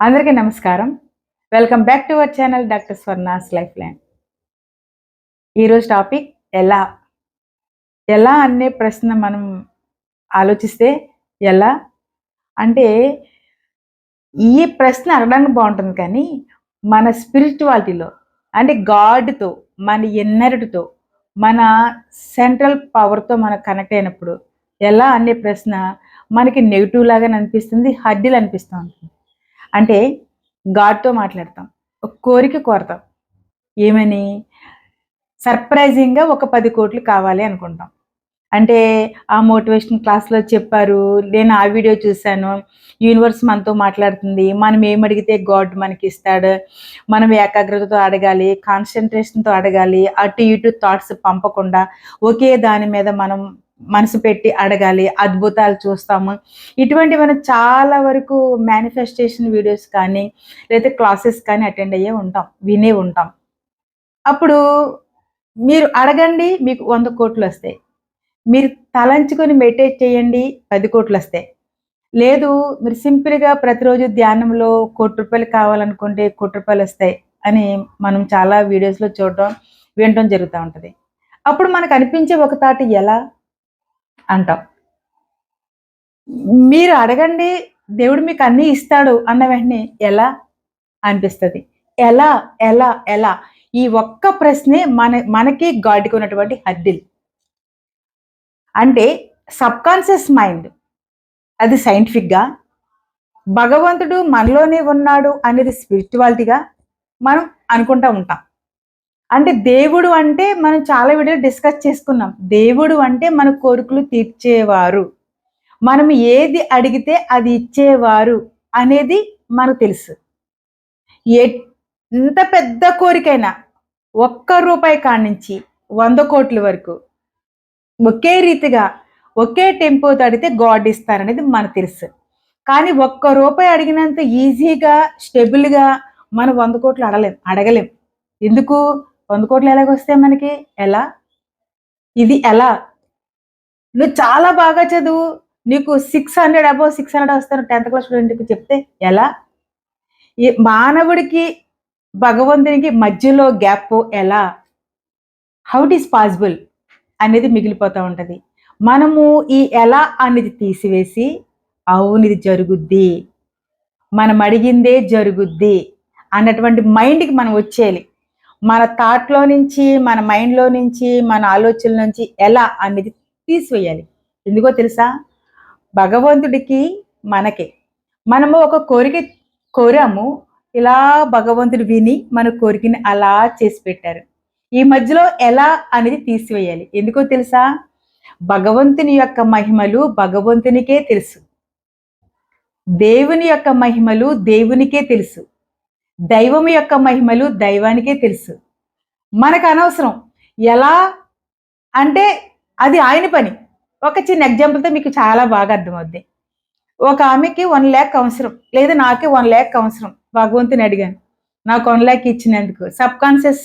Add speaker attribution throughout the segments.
Speaker 1: అందరికీ నమస్కారం. Welcome back to our channel doctor Swarna's life line ఈరోజు టాపిక్ ఎలా? ఎలా అనే ప్రశ్న మనం ఆలోచిస్తే ఎలా? అంటే ఈ ప్రశ్న అడగడానికి బాగుంటుంది కానీ మన స్పిరిచువాలిటీలో అంటే గాడ్తో మన ఎన్నరుడితో మన సెంట్రల్ పవర్తో మనం కనెక్ట్ అయినప్పుడు ఎలా అనే ప్రశ్న మనకి నెగిటివ్ లాగా అనిపిస్తుంది హడ్డీలు అనిపిస్తూ ఉంటుంది. అంటే గాడ్తో మాట్లాడతాం. ఒక కోరిక కోరతాం. ఏమని? సర్ప్రైజింగ్గా ఒక పది కోట్లు కావాలి అనుకుంటాం. అంటే ఆ మోటివేషన్ క్లాస్లో చెప్పారు నేను ఆ వీడియో చూశాను యూనివర్స్ మనతో మాట్లాడుతుంది మనం ఏం అడిగితే గాడ్ మనకి ఇస్తాడు మనం ఏకాగ్రతతో అడగాలి కాన్సన్ట్రేషన్తో అడగాలి అటు ఇటు థాట్స్ పంపకుండా ఒకే దాని మీద మనం మనసు పెట్టి అడగాలి అద్భుతాలు చూస్తాము. ఇటువంటి మనం చాలా వరకు మేనిఫెస్టేషన్ వీడియోస్ కానీ లేదా క్లాసెస్ కానీ అటెండ్ అయ్యే ఉంటాం వినే ఉంటాం. అప్పుడు మీరు అడగండి మీకు వంద కోట్లు వస్తాయి. మీరు తలంచుకొని మెడిటేట్ చేయండి పది కోట్లు వస్తాయి. లేదు మీరు సింపుల్గా ప్రతిరోజు ధ్యానంలో కోటి రూపాయలు కావాలనుకుంటే కోటి రూపాయలు వస్తాయి అని మనం చాలా వీడియోస్లో చూడటం వినటం జరుగుతూ ఉంటుంది. అప్పుడు మనకు అనిపించే ఒక తాటి ఎలా? అంటాం మీరు అడగండి దేవుడు మీకు అన్నీ ఇస్తాడు అన్న వెంటనే ఎలా అనిపిస్తుంది? ఎలా ఎలా ఎలా? ఈ ఒక్క ప్రశ్నే మన మనకి గాడికి ఉన్నటువంటి హద్దిల్. అంటే సబ్కాన్షియస్ మైండ్ అది సైంటిఫిక్గా భగవంతుడు మనలోనే ఉన్నాడు అనేది స్పిరిచువాలిటీగా మనం అనుకుంటా ఉంటాం. అంటే దేవుడు అంటే మనం చాలా వీడియో డిస్కస్ చేసుకున్నాం. దేవుడు అంటే మన కోరికలు తీర్చేవారు. మనం ఏది అడిగితే అది ఇచ్చేవారు అనేది మనకు తెలుసు. ఎంత పెద్ద కోరికైనా ఒక్క రూపాయి కానించి వంద కోట్ల వరకు ఒకే రీతిగా ఒకే టెంపోతో అడిగితే గాడ్ ఇస్తారనేది మనకు తెలుసు. కానీ ఒక్క రూపాయి అడిగినంత ఈజీగా స్టెబుల్గా మనం వంద కోట్లు అడలేం అడగలేం. ఎందుకు? వంద కోట్లు ఎలాగొస్తాయి మనకి? ఎలా? ఇది ఎలా? నువ్వు చాలా బాగా చదువు. నీకు six hundred above six hundred వస్తాను. టెన్త్ క్లాస్ స్టూడెంట్కి చెప్తే ఎలా? ఈ మానవుడికి భగవంతునికి మధ్యలో గ్యాప్ ఎలా? హౌ ఇట్ ఈస్ పాసిబుల్ అనేది మిగిలిపోతూ ఉంటుంది. మనము ఈ ఎలా అనేది తీసివేసి అవును ఇది జరుగుద్ది. మనం అడిగిందే జరుగుద్ది. అన్నటువంటి మైండ్కి మనం వచ్చేయాలి. మన థాట్లో నుంచి మన మైండ్లో నుంచి మన ఆలోచనల నుంచి ఎలా అనేది తీసివేయాలి. ఎందుకో తెలుసా? భగవంతుడికి మనకే. మనము ఒక కోరిక కోరాము ఇలా భగవంతుడు విని మన కోరికని అలా చేసి పెట్టారు. ఈ మధ్యలో ఎలా అనేది తీసివేయాలి. ఎందుకో తెలుసా? భగవంతుని యొక్క మహిమలు భగవంతునికే తెలుసు. దేవుని యొక్క మహిమలు దేవునికే తెలుసు. దైవం యొక్క మహిమలు దైవానికే తెలుసు. మనకు అనవసరం. ఎలా అంటే అది ఆయన పని. ఒక చిన్న ఎగ్జాంపుల్తో మీకు చాలా బాగా అర్థమవుద్ది. ఒక ఆమెకి వన్ ల్యాక్ అవసరం. లేదా నాకే వన్ ల్యాక్ అవసరం. భగవంతుని అడిగాను. నాకు వన్ ల్యాక్ ఇచ్చినందుకు. సబ్ కాన్షియస్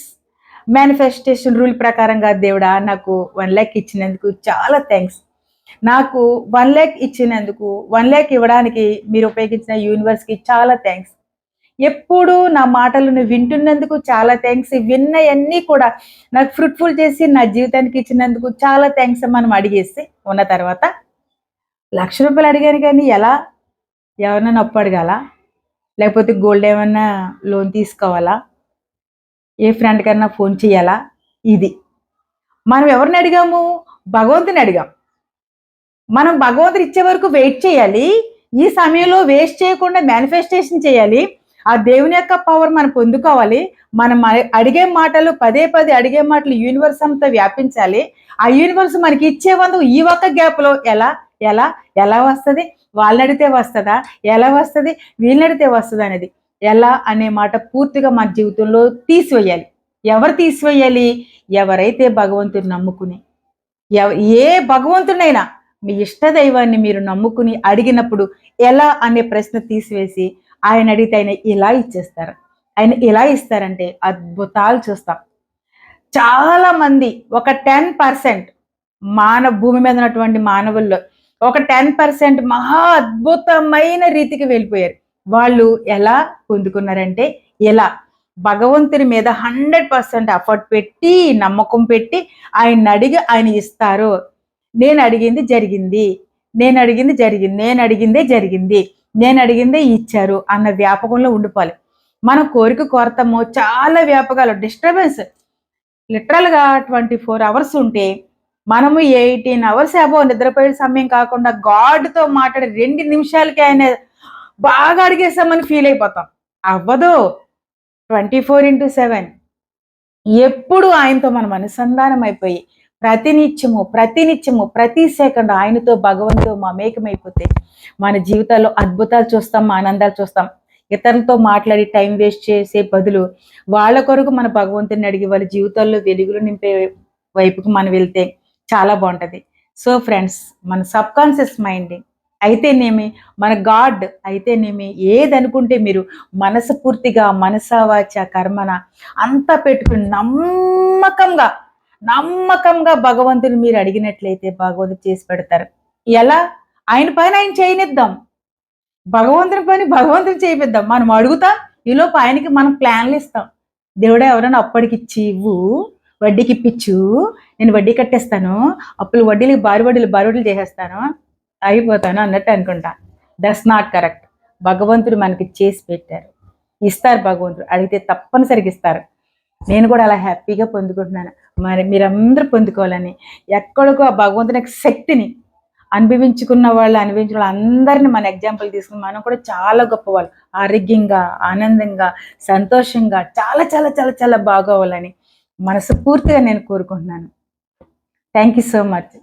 Speaker 1: మేనిఫెస్టేషన్ రూల్ ప్రకారంగా దేవుడా నాకు వన్ ల్యాక్ ఇచ్చినందుకు చాలా థ్యాంక్స్ నాకు వన్ ల్యాక్ ఇచ్చినందుకు వన్ ల్యాక్ ఇవ్వడానికి మీరు ఉపయోగించిన యూనివర్స్కి చాలా థ్యాంక్స్ ఎప్పుడు నా మాటలను వింటున్నందుకు చాలా థ్యాంక్స్ విన్నయన్నీ కూడా నాకు ఫ్రూట్ఫుల్ చేసి నా జీవితానికి ఇచ్చినందుకు చాలా థ్యాంక్స్ మనం అడిగేసి ఉన్న తర్వాత లక్ష రూపాయలు అడిగాను కానీ ఎలా? ఎవరన్నా నొప్పి అడగాల? లేకపోతే గోల్డ్ ఏమన్నా లోన్ తీసుకోవాలా? ఏ ఫ్రెండ్ కన్నా ఫోన్ చేయాలా? ఇది. మనం ఎవరిని అడిగాము? భగవంతుని అడిగాం. మనం భగవంతుడు ఇచ్చే వరకు వెయిట్ చేయాలి. ఈ సమయంలో వేస్ట్ చేయకుండా మేనిఫెస్టేషన్ చేయాలి. ఆ దేవుని యొక్క పవర్ మనం పొందుకోవాలి. మనం అడిగే మాటలు పదే పదే అడిగే మాటలు యూనివర్స్ అంతా వ్యాపించాలి. ఆ యూనివర్స్ మనకి ఇచ్చేవందు ఈ ఒక్క గ్యాప్లో ఎలా ఎలా ఎలా వస్తుంది? వాళ్ళని అడిగితే వస్తుందా? ఎలా వస్తుంది? వీళ్ళని అడిగితే వస్తుంది అనేది. ఎలా అనే మాట పూర్తిగా మన జీవితంలో తీసివేయాలి. ఎవరు తీసివేయాలి? ఎవరైతే భగవంతుని నమ్ముకుని. ఏ భగవంతునైనా మీ ఇష్ట దైవాన్ని మీరు నమ్ముకుని అడిగినప్పుడు ఎలా అనే ప్రశ్న తీసివేసి ఆయన అడిగితే ఆయన ఇలా ఇచ్చేస్తారు? ఆయన ఎలా ఇస్తారంటే అద్భుతాలు చూస్తాం. చాలా మంది ఒక టెన్ పర్సెంట్ మానవ భూమి మీద ఉన్నటువంటి మానవుల్లో ఒక టెన్ పర్సెంట్ మహా అద్భుతమైన రీతికి వెళ్ళిపోయారు. వాళ్ళు ఎలా పొందుకున్నారంటే ఎలా భగవంతుని మీద హండ్రెడ్ పర్సెంట్ ఎఫర్ట్ పెట్టి నమ్మకం పెట్టి ఆయన అడిగి ఆయన ఇస్తారు. నేను అడిగింది జరిగింది నేను అడిగింది జరిగింది నేను అడిగిందే జరిగింది. నేను అడిగిందే ఇచ్చారు అన్న వ్యాపకంలో ఉండిపోవాలి. మన కోరిక కోరతాము చాలా వ్యాపకాలు డిస్టర్బెన్స్ లిటరల్గా ట్వంటీ ఫోర్ అవర్స్ ఉంటే మనము ఎయిటీన్ అవర్స్ అబో నిద్రపోయే సమయం కాకుండా గాడ్తో మాట్లాడే రెండు నిమిషాలకి ఆయన బాగా అడిగేసామని ఫీల్ అయిపోతాం. అవ్వదు. ట్వంటీ ఫోర్ ఇంటూ సెవెన్ ఎప్పుడు ఆయనతో మనం అనుసంధానం అయిపోయి ప్రతినిత్యము ప్రతినిత్యము ప్రతి సెకండ్ ఆయనతో భగవంతుడు మమేకమైపోతే మన జీవితాల్లో అద్భుతాలు చూస్తాం ఆనందాలు చూస్తాం. ఇతరులతో మాట్లాడి టైం వేస్ట్ చేసే బదులు వాళ్ళ కొరకు మన భగవంతుని అడిగి వాళ్ళ జీవితాల్లో వెలుగులు నింపే వైపుకు మనం వెళ్తే చాలా బాగుంటుంది. సో ఫ్రెండ్స్ మన సబ్ కాన్షియస్ మైండ్ అయితేనేమి మన గాడ్ అయితేనేమి ఏదనుకుంటే మీరు మనసు పూర్తిగా మనసావాచ కర్మన అంతా పెట్టుకుని నమ్మకంగా నమ్మకంగా భగవంతుని మీరు అడిగినట్లయితే భగవంతుడు చేసి పెడతారు. ఎలా? ఆయన పైన ఆయన చేయనిద్దాం. భగవంతుని పని భగవంతుని చేయిద్దాం మనం అడుగుతాం ఈలోపు ఆయనకి మనం ప్లాన్లు ఇస్తాం. దేవుడే ఎవరైనా అప్పటికి ఇచ్చి ఇవ్వు. వడ్డీకి ఇప్పించు నేను వడ్డీ కట్టేస్తాను. అప్పులు వడ్డీలు బారి వడ్డీలు బారి వడ్డీలు చేసేస్తాను. అయిపోతాను అన్నట్టు అనుకుంటా. దట్స్ నాట్ కరెక్ట్ భగవంతుడు మనకి చేసి పెట్టారు. ఇస్తారు భగవంతుడు. అడిగితే తప్పనిసరిగా ఇస్తారు. నేను కూడా అలా హ్యాపీగా పొందుకుంటున్నాను. మరి మీరందరూ పొందుకోవాలని ఎక్కడికో ఆ భగవంతుని యొక్క శక్తిని అనుభవించుకున్న వాళ్ళు అనుభవించిన వాళ్ళు అందరిని మన ఎగ్జాంపుల్ తీసుకుని మనం కూడా చాలా గొప్పవాళ్ళు. ఆరోగ్యంగా ఆనందంగా సంతోషంగా చాలా చాలా చాలా చాలా బాగోవాలని మనస్ఫూర్తిగా నేను కోరుకుంటున్నాను. Thank you so much